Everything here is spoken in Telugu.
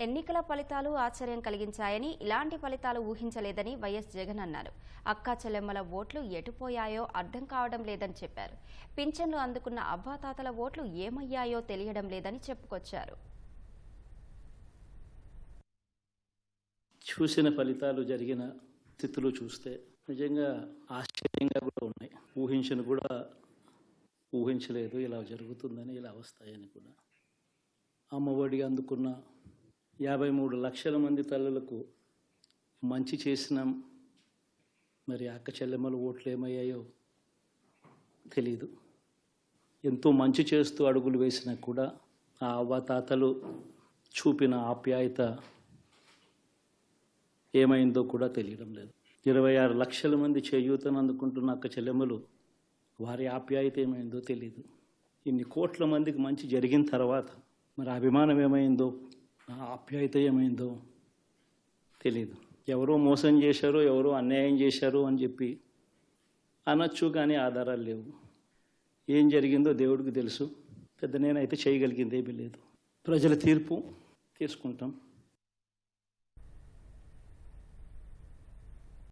ఎన్నికల ఫలితాలు ఆశ్చర్యం కలిగించాయని ఇలాంటి ఫలితాలు ఊహించలేదని వైఎస్ జగన్ అన్నారు. అక్కా చెల్లెమ్మల ఓట్లు ఎటుపోయాయో అర్థం కావడం లేదని చెప్పారు. పింఛన్లు అందుకున్న అవ్వాతాతల ఓట్లు ఏమయ్యాయో తెలియడం లేదని చెప్పుకొచ్చారు. చూసిన ఫలితాలు జరిగిన స్థితులు చూస్తే నిజంగా ఆశ్చర్యంగా కూడా ఉన్నాయి. ఊహించను కూడా ఊహించలేదు. ఇలా జరుగుతుందని ఇలా వస్తాయని కూడా. అమ్మఒడి అందుకున్న యాభై మూడు లక్షల మంది తల్లులకు మంచి చేసినాం మరి అక్క చెల్లెమ్మల ఓట్లు ఏమయ్యాయో తెలీదు. ఎంతో మంచి చేస్తూ అడుగులు వేసినా కూడా ఆ అవ్వాతాతలు చూపిన ఆప్యాయత ఏమైందో కూడా తెలియడం లేదు. ఇరవై ఆరు లక్షల మంది చేయూతను అందుకుంటున్న అక్క చెల్లెమ్మలు వారి ఆప్యాయత ఏమైందో తెలియదు ఇన్ని కోట్ల మందికి మంచి జరిగిన తర్వాత మరి అభిమానం ఏమైందో ఆప్యాయత ఏమైందో తెలియదు ఎవరో మోసం చేశారో ఎవరో అన్యాయం చేశారో అని చెప్పి అనొచ్చు కానీ ఆధారాలు లేవు. ఏం జరిగిందో దేవుడికి తెలుసు. పెద్ద నేనైతే చేయగలిగింది ఏమీ లేదు. ప్రజల తీర్పు తీసుకుంటాం.